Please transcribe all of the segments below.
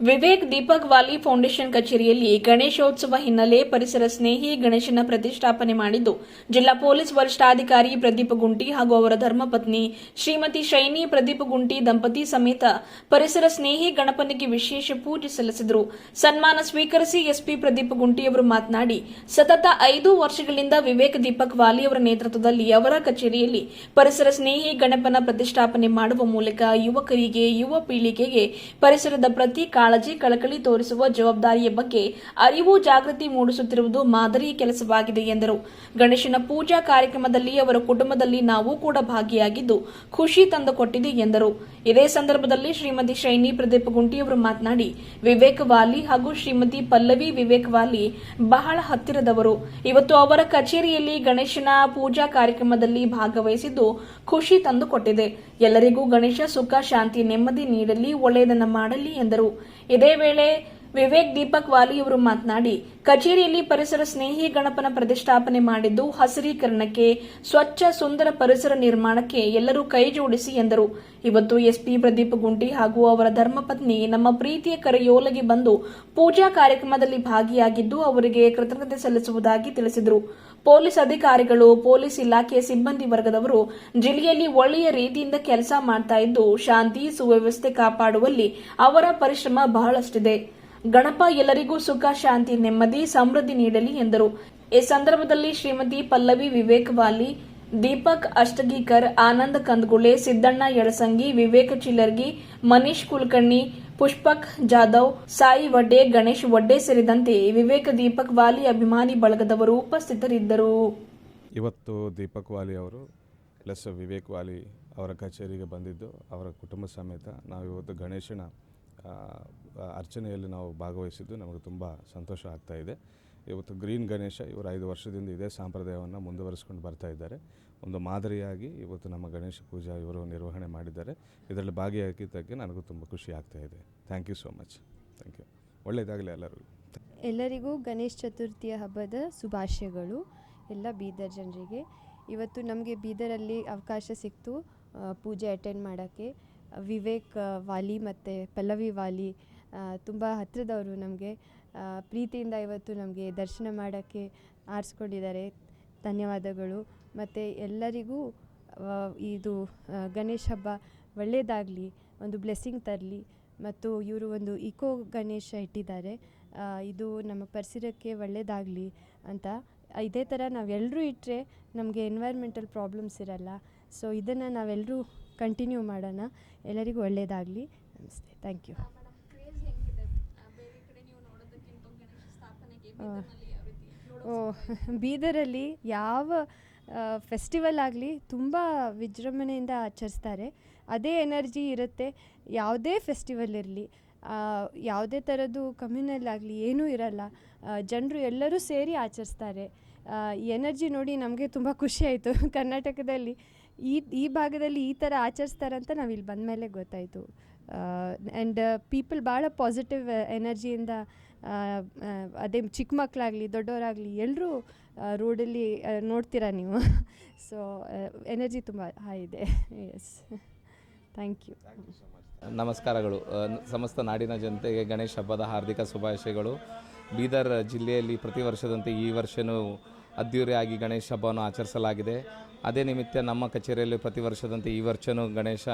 Vivek Deepak Wali foundation ಕಚೇರಿಯಲ್ಲಿ ಗಣೇಶೋತ್ಸವ ಹಿನ್ನೆಲೆ ಪರಿಸರ ಸ್ನೇಹಿ ಗಣೇಶನ ಪ್ರತಿಷ್ಠಾಪನೆ ಮಾಡಿದ್ದು, ಜಿಲ್ಲಾ ಪೊಲೀಸ್ ವರಿಷ್ಠಾಧಿಕಾರಿ ಪ್ರದೀಪ್ ಗುಂಟಿ ಹಾಗೂ ಅವರ ಧರ್ಮಪತ್ನಿ ಶ್ರೀಮತಿ ಶೈನಿ ಪ್ರದೀಪ್ ಗುಂಟಿ ದಂಪತಿ ಸಮೇತ ಪರಿಸರ ಸ್ನೇಹಿ ಗಣಪನಿಗೆ ವಿಶೇಷ ಪೂಜೆ ಸಲ್ಲಿಸಿದರು. ಸನ್ಮಾನ ಸ್ವೀಕರಿಸಿ ಎಸ್ಪಿ ಪ್ರದೀಪ್ ಗುಂಟಿ ಅವರು ಮಾತನಾಡಿ, ಸತತ ಐದು ವರ್ಷಗಳಿಂದ ವಿವೇಕ್ ದೀಪಕ್ ವಾಲಿ ಅವರ ನೇತೃತ್ವದಲ್ಲಿ ಅವರ ಕಚೇರಿಯಲ್ಲಿ ಪರಿಸರ ಸ್ನೇಹಿ ಗಣಪನ ಪ್ರತಿಷ್ಠಾಪನೆ ಮಾಡುವ ಮೂಲಕ ಯುವಕರಿಗೆ, ಯುವ ಪೀಳಿಗೆಗೆ ಪರಿಸರದ ಪ್ರತಿ ಕಾಳಜಿ ಕಳಕಳಿ ತೋರಿಸುವ ಜವಾಬ್ದಾರಿಯ ಬಗ್ಗೆ ಅರಿವು ಜಾಗೃತಿ ಮೂಡಿಸುತ್ತಿರುವುದು ಮಾದರಿ ಕೆಲಸವಾಗಿದೆ ಎಂದರು. ಗಣೇಶನ ಪೂಜಾ ಕಾರ್ಯಕ್ರಮದಲ್ಲಿ ಅವರ ಕುಟುಂಬದಲ್ಲಿ ನಾವು ಕೂಡ ಭಾಗಿಯಾಗಿದ್ದು ಖುಷಿ ತಂದುಕೊಟ್ಟಿದೆ ಎಂದರು. ಇದೇ ಸಂದರ್ಭದಲ್ಲಿ ಶ್ರೀಮತಿ ಶೈನಿ ಪ್ರದೀಪ್ ಗುಂಟಿ ಅವರು ಮಾತನಾಡಿ, ವಿವೇಕ್ ವಾಲಿ ಹಾಗೂ ಶ್ರೀಮತಿ ಪಲ್ಲವಿ ವಿವೇಕ್ ವಾಲಿ ಬಹಳ ಹತ್ತಿರದವರು. ಇವತ್ತು ಅವರ ಕಚೇರಿಯಲ್ಲಿ ಗಣೇಶನ ಪೂಜಾ ಕಾರ್ಯಕ್ರಮದಲ್ಲಿ ಭಾಗವಹಿಸಿದ್ದು ಖುಷಿ ತಂದುಕೊಟ್ಟಿದೆ. ಎಲ್ಲರಿಗೂ ಗಣೇಶ ಸುಖ ಶಾಂತಿ ನೆಮ್ಮದಿ ನೀಡಲಿ ಒಳ್ಳೆಯದನ್ನು ಮಾಡಲಿ ಎಂದರು. ಇದೇ ವೇಳೆ ವಿವೇಕ್ ದೀಪಕ್ ವಾಲಿ ಅವರು ಮಾತನಾಡಿ, ಕಚೇರಿಯಲ್ಲಿ ಪರಿಸರ ಸ್ನೇಹಿ ಗಣಪನ ಪ್ರತಿಷ್ಠಾಪನೆ ಮಾಡಿದ್ದು ಹಸಿರೀಕರಣಕ್ಕೆ, ಸ್ವಚ್ಛ ಸುಂದರ ಪರಿಸರ ನಿರ್ಮಾಣಕ್ಕೆ ಎಲ್ಲರೂ ಕೈ ಜೋಡಿಸಿ ಎಂದರು. ಇವತ್ತು ಎಸ್ಪಿ ಪ್ರದೀಪ್ ಗುಂಟಿ ಹಾಗೂ ಅವರ ಧರ್ಮಪತ್ನಿ ನಮ್ಮ ಪ್ರೀತಿಯ ಕರೆಯೋಲಗೆ ಬಂದು ಪೂಜಾ ಕಾರ್ಯಕ್ರಮದಲ್ಲಿ ಭಾಗಿಯಾಗಿದ್ದು ಅವರಿಗೆ ಕೃತಜ್ಞತೆ ಸಲ್ಲಿಸುವುದಾಗಿ ತಿಳಿಸಿದರು. ಪೊಲೀಸ್ ಅಧಿಕಾರಿಗಳು, ಪೊಲೀಸ್ ಇಲಾಖೆಯ ಸಿಬ್ಬಂದಿ ವರ್ಗದವರು ಜಿಲ್ಲೆಯಲ್ಲಿ ಒಳ್ಳೆಯ ರೀತಿಯಿಂದ ಕೆಲಸ ಮಾಡ್ತಾ ಇದ್ದು ಶಾಂತಿ ಸುವ್ಯವಸ್ಥೆ ಕಾಪಾಡುವಲ್ಲಿ ಅವರ ಪರಿಶ್ರಮ ಬಹಳಷ್ಟಿದೆ. ಗಣಪ ಎಲ್ಲರಿಗೂ ಸುಖ, ಶಾಂತಿ, ನೆಮ್ಮದಿ, ಸಮೃದ್ಧಿ ನೀಡಲಿ ಎಂದರು. ಈ ಸಂದರ್ಭದಲ್ಲಿ ಶ್ರೀಮತಿ ಪಲ್ಲವಿ ವಿವೇಕ್ ವಾಲಿ ದೀಪಕ್ ಅಷ್ಟಗೀಕರ್, ಆನಂದ್ ಕಂದ್ಗುಳೆ, ಸಿದ್ದಣ್ಣ ಯಳಸಂಗಿ ವಿವೇಕ್ ಚಿಲ್ಲರ್ಗಿ, ಮನೀಶ್ ಕುಲಕರ್ಣಿ, ಪುಷ್ಪಕ್ ಜಾಧವ್, ಸಾಯಿ ವಡ್ಡೆ, ಗಣೇಶ್ ವಡ್ಡೆ ಸೇರಿದಂತೆ ವಿವೇಕ ದೀಪಕ್ ವಾಲಿ ಅಭಿಮಾನಿ ಬಳಗದವರು ಉಪಸ್ಥಿತರಿದ್ದರು. ಇವತ್ತು ದೀಪಕ್ ವಾಲಿ ಅವರು ಪ್ಲಸ್ ವಿವೇಕ್ ವಾಲಿ ಅವರ ಕಚೇರಿಗೆ ಬಂದಿದ್ದು ಅವರ ಕುಟುಂಬ ಸಮೇತ ನಾವು ಇವತ್ತು ಗಣೇಶನ ಅರ್ಚನೆಯಲ್ಲಿ ನಾವು ಭಾಗವಹಿಸಿದ್ದು ನಮಗೆ ತುಂಬ ಸಂತೋಷ ಆಗ್ತಾ ಇದೆ. ಇವತ್ತು ಗ್ರೀನ್ ಗಣೇಶ ಇವರು ಐದು ವರ್ಷದಿಂದ ಇದೇ ಸಂಪ್ರದಾಯವನ್ನು ಮುಂದುವರಿಸ್ಕೊಂಡು ಬರ್ತಾ ಇದ್ದಾರೆ. ಒಂದು ಮಾದರಿಯಾಗಿ ಇವತ್ತು ನಮ್ಮ ಗಣೇಶ ಪೂಜಾ ಇವರು ನಿರ್ವಹಣೆ ಮಾಡಿದ್ದಾರೆ. ಇದರಲ್ಲಿ ಭಾಗಿಯಾಗಿದ್ದಕ್ಕೆ ನನಗೂ ತುಂಬ ಖುಷಿ ಆಗ್ತಾ ಇದೆ. Thank you so much. Thank you. ಒಳ್ಳೆಯದಾಗಲಿ ಎಲ್ಲರಿಗೂ. ಎಲ್ಲರಿಗೂ ಗಣೇಶ ಚತುರ್ಥಿಯ ಹಬ್ಬದ ಶುಭಾಶಯಗಳು. ಎಲ್ಲ ಬೀದರ್ ಜನರಿಗೆ. ಇವತ್ತು ನಮಗೆ ಬೀದರಲ್ಲಿ ಅವಕಾಶ ಸಿಕ್ತು ಪೂಜೆ ಅಟೆಂಡ್ ಮಾಡೋಕ್ಕೆ. ವಿವೇಕ್ ವಾಲಿ ಮತ್ತು ಪಲ್ಲವಿ ವಾಲಿ ತುಂಬ ಹತ್ತಿರದವರು ನಮಗೆ. ಪ್ರೀತಿಯಿಂದ ಇವತ್ತು ನಮಗೆ ದರ್ಶನ ಮಾಡೋಕ್ಕೆ ಆರಿಸ್ಕೊಂಡಿದ್ದಾರೆ. ಧನ್ಯವಾದಗಳು. ಮತ್ತು ಎಲ್ಲರಿಗೂ ಇದು ಗಣೇಶ ಹಬ್ಬ ಒಳ್ಳೆಯದಾಗಲಿ ಒಂದು ಬ್ಲೆಸ್ಸಿಂಗ್ ತರಲಿ. ಮತ್ತು ಇವರು ಒಂದು ಇಕೋ ಗಣೇಶ ಇಟ್ಟಿದ್ದಾರೆ. ಇದು ನಮ್ಮ ಪರಿಸರಕ್ಕೆ ಒಳ್ಳೆಯದಾಗಲಿ ಅಂತ. ಇದೇ ಥರ ನಾವೆಲ್ಲರೂ ಇಟ್ಟರೆ ನಮಗೆ ಎನ್ವೈರ್ಮೆಂಟಲ್ ಪ್ರಾಬ್ಲಮ್ಸ್ ಇರಲ್ಲ. ಸೊ ಇದನ್ನು ನಾವೆಲ್ಲರೂ ಕಂಟಿನ್ಯೂ ಮಾಡೋಣ. ಎಲ್ಲರಿಗೂ ಒಳ್ಳೆಯದಾಗಲಿ ನಮಸ್ತೆ. ಥ್ಯಾಂಕ್ ಯು ಓ ಬೀದರಲ್ಲಿ ಯಾವ ಫೆಸ್ಟಿವಲ್ ಆಗಲಿ ತುಂಬ ವಿಜೃಂಭಣೆಯಿಂದ ಆಚರಿಸ್ತಾರೆ. ಅದೇ ಎನರ್ಜಿ ಇರುತ್ತೆ. ಯಾವುದೇ ಫೆಸ್ಟಿವಲ್ ಇರಲಿ ಯಾವುದೇ ಥರದ್ದು ಕಮ್ಯುನಲ್ ಆಗಲಿ ಏನೂ ಇರಲ್ಲ. ಜನರು ಎಲ್ಲರೂ ಸೇರಿ ಆಚರಿಸ್ತಾರೆ. ಎನರ್ಜಿ ನೋಡಿ ನಮಗೆ ತುಂಬ ಖುಷಿ ಆಯಿತು. ಕರ್ನಾಟಕದಲ್ಲಿ ಈ ಈ ಭಾಗದಲ್ಲಿ ಈ ಥರ ಆಚರಿಸ್ತಾರಂತ ನಾವು ಇಲ್ಲಿ ಬಂದ ಮೇಲೆ ಗೊತ್ತಾಯಿತು. ಆ್ಯಂಡ್ ಪೀಪಲ್ ಭಾಳ ಪಾಸಿಟಿವ್ ಎನರ್ಜಿಯಿಂದ ಅದೇ ಚಿಕ್ಕ ಮಕ್ಕಳಾಗಲಿ ದೊಡ್ಡವರಾಗಲಿ ಎಲ್ಲರೂ ರೋಡಲ್ಲಿ ನೋಡ್ತೀರಾ ನೀವು? ಸೊ ಎನರ್ಜಿ ತುಂಬ ಹೈ ಇದೆ. ಎಸ್ ಥ್ಯಾಂಕ್ ಯು ನಮಸ್ಕಾರಗಳು. ಸಮಸ್ತ ನಾಡಿನ ಜನತೆಗೆ ಗಣೇಶ ಹಬ್ಬದ ಹಾರ್ದಿಕ ಶುಭಾಶಯಗಳು. ಬೀದರ್ ಜಿಲ್ಲೆಯಲ್ಲಿ ಪ್ರತಿ ವರ್ಷದಂತೆ ಈ ವರ್ಷವೂ ಅದ್ಧೂರಿಯಾಗಿ ಗಣೇಶ ಹಬ್ಬವನ್ನು ಆಚರಿಸಲಾಗಿದೆ. ಅದೇ ನಿಮಿತ್ತ ನಮ್ಮ ಕಚೇರಿಯಲ್ಲಿ ಪ್ರತಿ ವರ್ಷದಂತೆ ಈ ವರ್ಷವೂ ಗಣೇಶ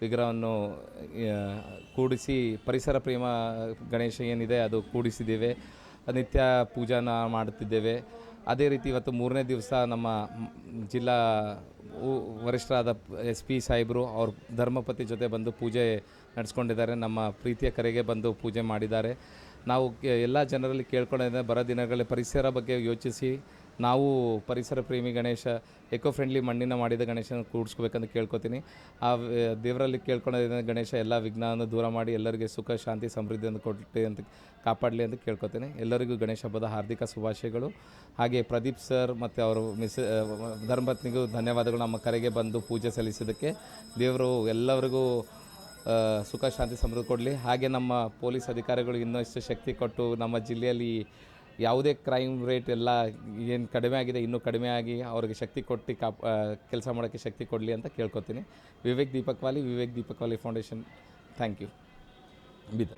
ವಿಗ್ರಹವನ್ನು ಕೂಡಿಸಿ ಪರಿಸರ ಪ್ರೇಮ ಗಣೇಶ ಏನಿದೆ ಅದು ಕೂಡಿಸಿದ್ದೇವೆ. ನಿತ್ಯ ಪೂಜಾನ ಮಾಡುತ್ತಿದ್ದೇವೆ. ಅದೇ ರೀತಿ ಇವತ್ತು ಮೂರನೇ ದಿವಸ ನಮ್ಮ ಜಿಲ್ಲಾ ವರಿಷ್ಠರಾದ ಎಸ್ ಪಿ ಸಾಹೇಬರು ಅವ್ರ ಧರ್ಮಪತಿ ಜೊತೆ ಬಂದು ಪೂಜೆ ನಡೆಸ್ಕೊಂಡಿದ್ದಾರೆ. ನಮ್ಮ ಪ್ರೀತಿಯ ಕರೆಗೆ ಬಂದು ಪೂಜೆ ಮಾಡಿದ್ದಾರೆ. ನಾವು ಎಲ್ಲ ಜನರಲ್ಲಿ ಕೇಳ್ಕೊಂಡಿದ್ದರೆ ಬರೋ ದಿನಗಳಲ್ಲಿ ಪರಿಸರ ಬಗ್ಗೆ ಯೋಚಿಸಿ ನಾವು ಪರಿಸರ ಪ್ರೇಮಿ ಗಣೇಶ ಎಕೋ ಫ್ರೆಂಡ್ಲಿ ಮಣ್ಣಿನ ಮಾಡಿದ ಗಣೇಶನ ಕೂಡಿಸ್ಕೋಬೇಕಂತ ಕೇಳ್ಕೊತೀನಿ. ಆ ದೇವರಲ್ಲಿ ಕೇಳ್ಕೊಳ್ಳೋದ್ರಿಂದ ಗಣೇಶ ಎಲ್ಲ ವಿಘ್ನವನ್ನು ದೂರ ಮಾಡಿ ಎಲ್ಲರಿಗೆ ಸುಖ, ಶಾಂತಿ ಸಮೃದ್ಧಿಯನ್ನು ಕೊಟ್ಟು ಅಂತ ಕಾಪಾಡಲಿ ಅಂತ ಕೇಳ್ಕೊತೀನಿ. ಎಲ್ಲರಿಗೂ ಗಣೇಶ ಹಬ್ಬದ ಹಾರ್ದಿಕ ಶುಭಾಶಯಗಳು. ಹಾಗೆ ಪ್ರದೀಪ್ ಸರ್ ಮತ್ತು ಅವರು ಮಿಸ್ ಧರ್ಮಪತ್ನಿಗೂ ಧನ್ಯವಾದಗಳು. ನಮ್ಮ ಕರೆಗೆ ಬಂದು ಪೂಜೆ ಸಲ್ಲಿಸಿದ್ದಕ್ಕೆ ದೇವರು ಎಲ್ಲರಿಗೂ ಸುಖ, ಶಾಂತಿ, ಸಮೃದ್ಧಿ ಕೊಡಲಿ. ಹಾಗೆ ನಮ್ಮ ಪೊಲೀಸ್ ಅಧಿಕಾರಿಗಳು ಇನ್ನಷ್ಟು ಶಕ್ತಿ ಕೊಟ್ಟು ನಮ್ಮ ಜಿಲ್ಲೆಯಲ್ಲಿ ಯಾವುದೇ ಕ್ರೈಮ್ ರೇಟ್ ಎಲ್ಲ ಏನು ಕಡಿಮೆ ಆಗಿದೆ, ಇನ್ನೂ ಕಡಿಮೆ ಆಗಿ ಅವ್ರಿಗೆ ಶಕ್ತಿ ಕೊಟ್ಟು ಕಾಪ್ ಕೆಲಸ ಮಾಡೋಕ್ಕೆ ಶಕ್ತಿ ಕೊಡಲಿ ಅಂತ ಕೇಳ್ಕೊತೀನಿ. Vivek Deepak Wali Vivek Deepak Wali foundation thank you ಬಿದ್ದ